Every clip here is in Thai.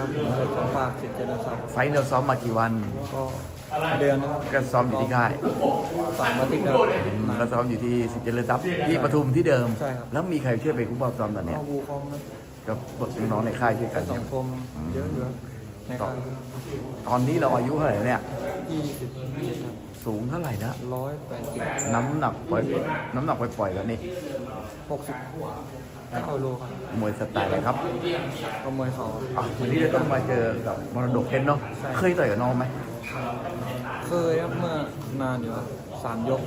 ครับผมเป็นสองปากสิทธิ์เจริญทรัพย์ไฟท์เราซ้อมมากี่วันก็เดือนนะครับก็ซ้อมอยู่ที่ค่ายสามอาทิตย์ครับ อืมก็ซ้อมอยู่ที่สิทธิ์เจริญทรัพย์ที่ปทุมที่เดิม ใช่ครับ แล้วมีใครช่วยไปคุ้มป้อมซ้อมตอนเนี้ยเอาบูคอมนะกับพวกน้องๆในค่ายช่วยกันสัเนี่ยงคมเยอะอยู่ครับในการตอนนี้เราอายุเท่าไหร่เนี่ย ยี่สิบยี่สิบ สูงเท่าไหร่นะร้อยแปดสิบน้ำหนักปล่อยน้ำหนักปล่อยๆกันนี่หกสิบเข้าโลครับมวยสไตล์อะไรครับก็มวยเขาอะวันนี้เราต้องมาเจอกับมรดกเพชรเนาะใช่เคยต่อยกับน้องไหมเคยครับเมื่อนานอยู่ครับสามยก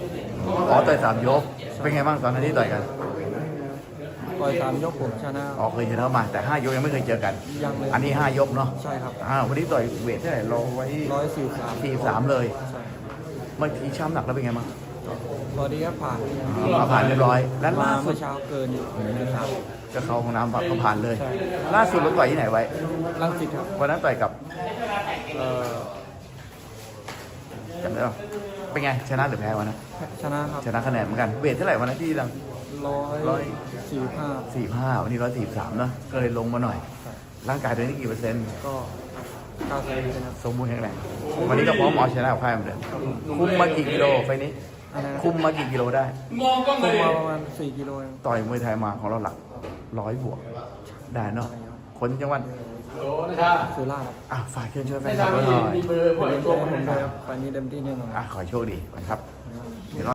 อ๋อต่อยสามยก เป็นไงบ้างตอนนั้นที่ต่อยกันต่อยสามยกผมชนะอ๋อเคยชนะมาแต่ห้ายกยังไม่เคยเจอกันยังเลยอันนี้ห้ายกเนาะใช่ครับอ่าวันนี้ต่อยเวทเท่าไหร่เราไว้ร้อยสี่สามสี่สามเลยใช่ เมื่อกี้ช้ำหนักแล้วเป็นไงบ้างตอนนี้ก็ผ่านอ่ามาผ่านเรียบร้อย แล้วมาล่าสุเมื่ดอเช้าเกินอยู่ครับจะเข้าห้องน้ำก็ผ่านเลยใช่ล่าสุดเราต่อยที่ไหนไว้ลังสิตครับวันนั้นต่อยกับเอ่อจำได้ป่ะเป็นไงชนะหรือแพ้วันนั้นชนะครับชนะคะแนนเหมือนกันเวทเท่าไหร่วันนั้นที่ดังร้อยร้อยสี่ห้าสี่ห้าวันนี้ร้อยสี่สามเนาะก็เลยลงมาหน่อย ร่างกายตอนนี้กี่เปอร์เซ็นต์ก็ เก้าสิบนะครับสมบูรณ์แข็งแรงวันนี้ก็พร้อมเอาชนะกับค่ายเหมือนเดิมคุมมากี่กิโลไฟล์นี้อันนั้นคุมมากี่กิโลได้คุมมาประมาณสี่กิโลเองต่อยมวยไทยมาของเราหลักร้อยบวก ได้เนาะคนจังหวัดสุราษฎร์อะฝากเชิญชวนแฟนคลับเราหน่อยเป็นใจให้ผมด้วยครับไปนี้เต็มที่แน่นอน อะขอให้โชคดีก่อนครับ